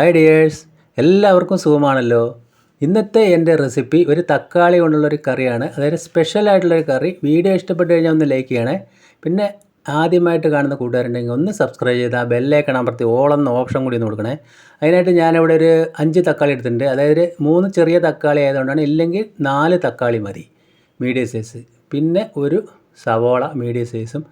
Hi dears എല്ലാവർക്കും സുഖമാണല്ലോ. ഇന്നത്തെ എന്റെ റെസിപ്പി ഒരു തക്കാളി കൊണ്ടുള്ളൊരു കറിയാണ്. അതായത് സ്പെഷ്യൽ ആയിട്ടുള്ളൊരു കറി. വീഡിയോ ഇഷ്ടപ്പെട്ട് കഴിഞ്ഞാൽ ഒന്ന് ലൈക്ക് ചെയ്യണേ. പിന്നെ ആദ്യമായിട്ട് കാണുന്ന കൂട്ടുകാരുണ്ടെങ്കിൽ ഒന്ന് സബ്സ്ക്രൈബ് ചെയ്ത് ആ ബെല്ലേക്കൺ അമർത്തി ഓളെന്ന ഓപ്ഷൻ കൂടി ഒന്ന് കൊടുക്കണേ. അതിനായിട്ട് ഞാനിവിടെ ഒരു അഞ്ച് തക്കാളി എടുത്തിട്ടുണ്ട്. അതായത് മൂന്ന് ചെറിയ തക്കാളി ആയതുകൊണ്ടാണ് ഇല്ലെങ്കിൽ നാല് തക്കാളി മതി. മീഡിയം സൈസ് പിന്നെ ഒരു സവോള മീഡിയം സൈസും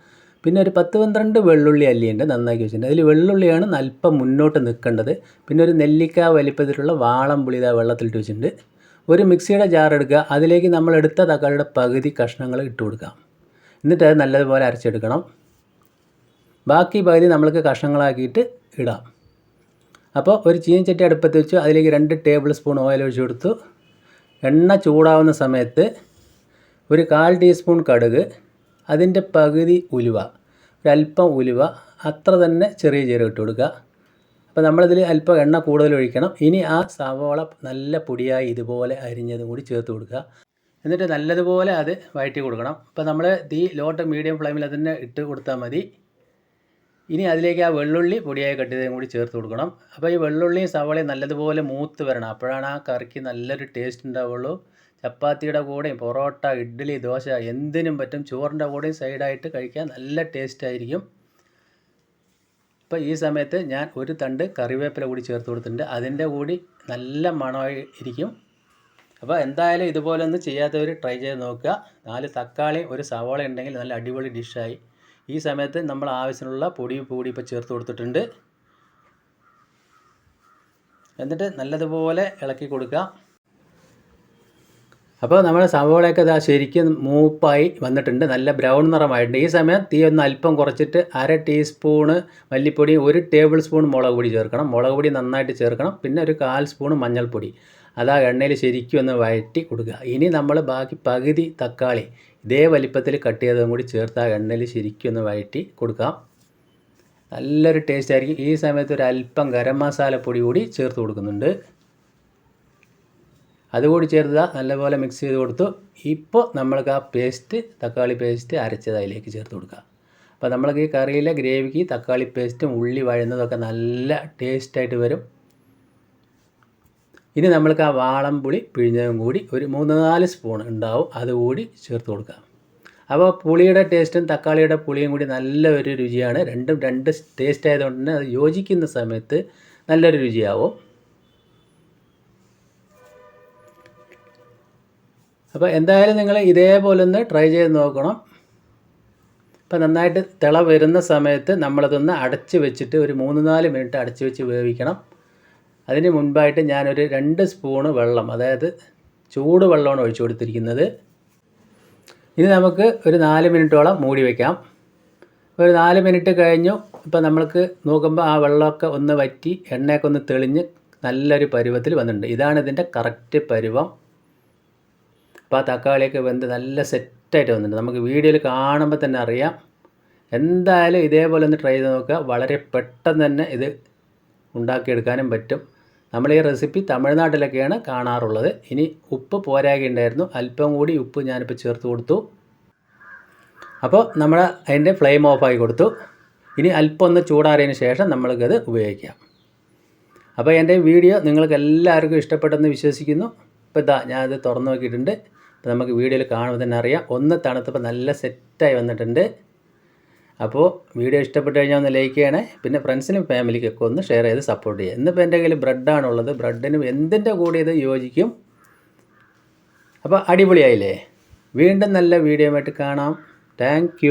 പിന്നെ ഒരു പത്ത് പന്ത്രണ്ട് വെള്ളുള്ളി അല്ലിയുണ്ട് നന്നാക്കി വെച്ചിട്ടുണ്ട്. അതിൽ വെള്ളുള്ളിയാണ് അല്പം മുന്നോട്ട് നിൽക്കേണ്ടത്. പിന്നെ ഒരു നെല്ലിക്ക വലിപ്പത്തിലുള്ള വാളം പുളി ഇതാ വെള്ളത്തിലിട്ട് വെച്ചിട്ടുണ്ട്. ഒരു മിക്സിയുടെ ജാർ എടുക്കുക. അതിലേക്ക് നമ്മൾ എടുത്ത തക്കാളിയുടെ പകുതി കഷ്ണങ്ങൾ ഇട്ട് കൊടുക്കാം എന്നിട്ട് അത് നല്ലതുപോലെ അരച്ചെടുക്കണം. ബാക്കി പകുതി നമ്മൾക്ക് കഷ്ണങ്ങളാക്കിയിട്ട് ഇടാം. അപ്പോൾ ഒരു ചീനച്ചട്ടി അടുപ്പത്ത് വെച്ചു. അതിലേക്ക് രണ്ട് ടേബിൾ സ്പൂൺ ഓയിൽ ഒഴിച്ചു കൊടുത്തു. എണ്ണ ചൂടാവുന്ന സമയത്ത് ഒരു കാൽ ടീസ്പൂൺ കടുക് അതിന്റെ പകുതി ഉലുവ. ഒരല്പം ഉലുവ അത്ര തന്നെ ചെറിയ ജീരകം ഇട്ട് കൊടുക്കുക. അപ്പോൾ നമ്മളിതിൽ അല്പം എണ്ണ കൂടുതൽ ഒഴിക്കണം. ഇനി ആ സവോള നല്ല പൊടിയായി ഇതുപോലെ അരിഞ്ഞതും കൂടി ചേർത്ത് കൊടുക്കുക. എന്നിട്ട് നല്ലതുപോലെ അത് വഴറ്റി കൊടുക്കണം. അപ്പോൾ നമ്മൾ തീ ലോട്ട് മീഡിയം ഫ്ലെയിമിൽ തന്നെ ഇട്ട് കൊടുത്താൽ മതി. ഇനി അതിലേക്ക് ആ വെള്ളുള്ളി പൊടിയായി കട്ട് കൂടി ചേർത്ത് കൊടുക്കണം. അപ്പോൾ ഈ വെള്ളുള്ളിയും സവോളയും നല്ലതുപോലെ മൂത്ത് വരണം. അപ്പോഴാണ് ആ കറിക്ക് നല്ലൊരു ടേസ്റ്റ് ഉണ്ടാവുള്ളൂ. ചപ്പാത്തിയുടെ കൂടെയും പൊറോട്ട ഇഡ്ഡലി ദോശ എന്തിനും പറ്റും. ചോറിന്റെ കൂടെയും സൈഡായിട്ട് കഴിക്കാൻ നല്ല ടേസ്റ്റ് ആയിരിക്കും. ഇപ്പോൾ ഈ സമയത്ത് ഞാൻ ഒരു തണ്ട് കറിവേപ്പില കൂടി ചേർത്ത് കൊടുത്തിട്ടുണ്ട്. അതിന്റെ കൂടി നല്ല മണമായി ഇരിക്കും അപ്പോൾ എന്തായാലും ഇതുപോലെ ഒന്ന് ചെയ്യാത്തവർ ട്രൈ ചെയ്ത് നോക്കുക. നാല് തക്കാളി ഒരു സവാള ഉണ്ടെങ്കിൽ നല്ല അടിപൊളി ഡിഷായി ഈ സമയത്ത് നമ്മൾ ആവശ്യമുള്ള പൊടി കൂടി ഇപ്പോൾ ചേർത്ത് കൊടുത്തിട്ടുണ്ട്. എന്നിട്ട് നല്ലതുപോലെ ഇളക്കി കൊടുക്കുക. അപ്പോൾ നമ്മുടെ സവോളയൊക്കെ ഇതാ ശരിക്കും മൂപ്പായി വന്നിട്ടുണ്ട്. നല്ല ബ്രൗൺ നിറമായിട്ടുണ്ട്. ഈ സമയം തീ ഒന്ന് അല്പം കുറച്ചിട്ട് അര ടീസ്പൂണ് മല്ലിപ്പൊടി ഒരു ടേബിൾ സ്പൂൺ മുളക് പൊടി ചേർക്കണം. മുളക് പൊടി നന്നായിട്ട് ചേർക്കണം. പിന്നെ ഒരു കാൽ സ്പൂൺ മഞ്ഞൾപ്പൊടി. അത് ആ എണ്ണയിൽ ശരിക്കും ഒന്ന് വഴറ്റി കൊടുക്കുക. ഇനി നമ്മൾ ബാക്കി പകുതി തക്കാളി ഇതേ വലിപ്പത്തിൽ കട്ട് ചെയ്തതും കൂടി ചേർത്ത് ആ എണ്ണയിൽ ശരിക്കും ഒന്ന് വഴറ്റി കൊടുക്കാം. നല്ലൊരു ടേസ്റ്റ് ആയിരിക്കും. ഈ സമയത്ത് ഒരു അല്പം ഗരം മസാല പൊടി കൂടി ചേർത്ത് കൊടുക്കുന്നുണ്ട്. അതുകൂടി ചേർത്ത് നല്ലപോലെ മിക്സ് ചെയ്ത് കൊടുത്തു. ഇപ്പോൾ നമ്മൾക്ക് ആ പേസ്റ്റ് തക്കാളി പേസ്റ്റ് അരച്ചത് അതിലേക്ക് ചേർത്ത് കൊടുക്കുക അപ്പോൾ നമ്മൾക്ക് ഈ കറിയിലെ ഗ്രേവിക്ക് തക്കാളി പേസ്റ്റും ഉള്ളി വഴുന്നതൊക്കെ നല്ല ടേസ്റ്റായിട്ട് വരും. ഇനി നമ്മൾക്ക് ആ വാളം പുളി പിഴിഞ്ഞതും കൂടി ഒരു മൂന്ന് നാല് സ്പൂൺ ഉണ്ടാവും. അതുകൂടി ചേർത്ത് കൊടുക്കുക അപ്പോൾ പുളിയുടെ ടേസ്റ്റും തക്കാളിയുടെ പുളിയും കൂടി നല്ല ഒരു രുചിയാണ്. രണ്ടും രണ്ട് ടേസ്റ്റ് ആയതുകൊണ്ട് തന്നെ അത് യോജിക്കുന്ന സമയത്ത് നല്ലൊരു രുചിയാവും. അപ്പോൾ എന്തായാലും നിങ്ങൾ ഇതേപോലെ ഒന്ന് ട്രൈ ചെയ്ത് നോക്കണം. അപ്പോൾ നന്നായിട്ട് തിള വരുന്ന സമയത്ത് നമ്മളതൊന്ന് അടച്ച് വെച്ചിട്ട് ഒരു മൂന്ന് നാല് മിനിറ്റ് അടച്ച് വെച്ച് വേവിക്കണം. അതിന് മുൻപായിട്ട് ഞാനൊരു രണ്ട് സ്പൂണ് വെള്ളം അതായത് ചൂട് വെള്ളമാണ് ഒഴിച്ചു കൊടുത്തിരിക്കുന്നത്. ഇനി നമുക്ക് ഒരു നാല് മിനിറ്റോളം മൂടി വയ്ക്കാം ഒരു നാല് മിനിറ്റ് കഴിഞ്ഞു. ഇപ്പോൾ നമ്മൾക്ക് നോക്കുമ്പോൾ ആ വെള്ളമൊക്കെ ഒന്ന് വറ്റി എണ്ണയൊക്കെ ഒന്ന് തെളിഞ്ഞ് നല്ലൊരു പരുവത്തിൽ വന്നിട്ടുണ്ട്. ഇതാണ് ഇതിന്റെ കറക്റ്റ് പരുവം. അപ്പോൾ ആ തക്കാളിയൊക്കെ വെന്ത് നല്ല സെറ്റായിട്ട് വന്നിട്ടുണ്ട്. നമുക്ക് വീഡിയോയിൽ കാണുമ്പോൾ തന്നെ അറിയാം. എന്തായാലും ഇതേപോലെ ഒന്ന് ട്രൈ ചെയ്ത് നോക്കുക. വളരെ പെട്ടെന്ന് തന്നെ ഇത് ഉണ്ടാക്കിയെടുക്കാനും പറ്റും. നമ്മൾ ഈ റെസിപ്പി തമിഴ്നാട്ടിലൊക്കെയാണ് കാണാറുള്ളത്. ഇനി ഉപ്പ് പോരാകുണ്ടായിരുന്നു അല്പം കൂടി ഉപ്പ് ഞാനിപ്പോൾ ചേർത്ത് കൊടുത്തു. അപ്പോൾ നമ്മൾ അതിന്റെ ഫ്ലെയിം ഓഫാക്കി കൊടുത്തു. ഇനി അല്പം ഒന്ന് ചൂടാറിയതിന് ശേഷം നമ്മൾക്കത് ഉപയോഗിക്കാം. അപ്പോൾ എന്റെ വീഡിയോ നിങ്ങൾക്ക് എല്ലാവർക്കും ഇഷ്ടപ്പെട്ടെന്ന് വിശ്വസിക്കുന്നു. ഇപ്പോൾ ഇതാ ഞാനത് തുറന്ന് നോക്കിയിട്ടുണ്ട്. അപ്പോൾ നമുക്ക് വീഡിയോയിൽ കാണുമ്പോൾ തന്നെ അറിയാം. ഒന്ന് തണുത്തപ്പോൾ നല്ല സെറ്റായി വന്നിട്ടുണ്ട്. അപ്പോൾ വീഡിയോ ഇഷ്ടപ്പെട്ട് കഴിഞ്ഞാൽ ഒന്ന് ലൈക്ക് ചെയ്യണേ. പിന്നെ ഫ്രണ്ട്സിനും ഫാമിലിക്കൊക്കെ ഒന്ന് ഷെയർ ചെയ്ത് സപ്പോർട്ട് ചെയ്യുക ഇന്നിപ്പോൾ എന്റെ കയ്യിൽ ബ്രെഡാണുള്ളത് ബ്രെഡിനും എന്തിന്റെ കൂടെ ഇത് യോജിക്കും. അപ്പോൾ അടിപൊളിയായില്ലേ? വീണ്ടും നല്ല വീഡിയോ ആയിട്ട് കാണാം. താങ്ക്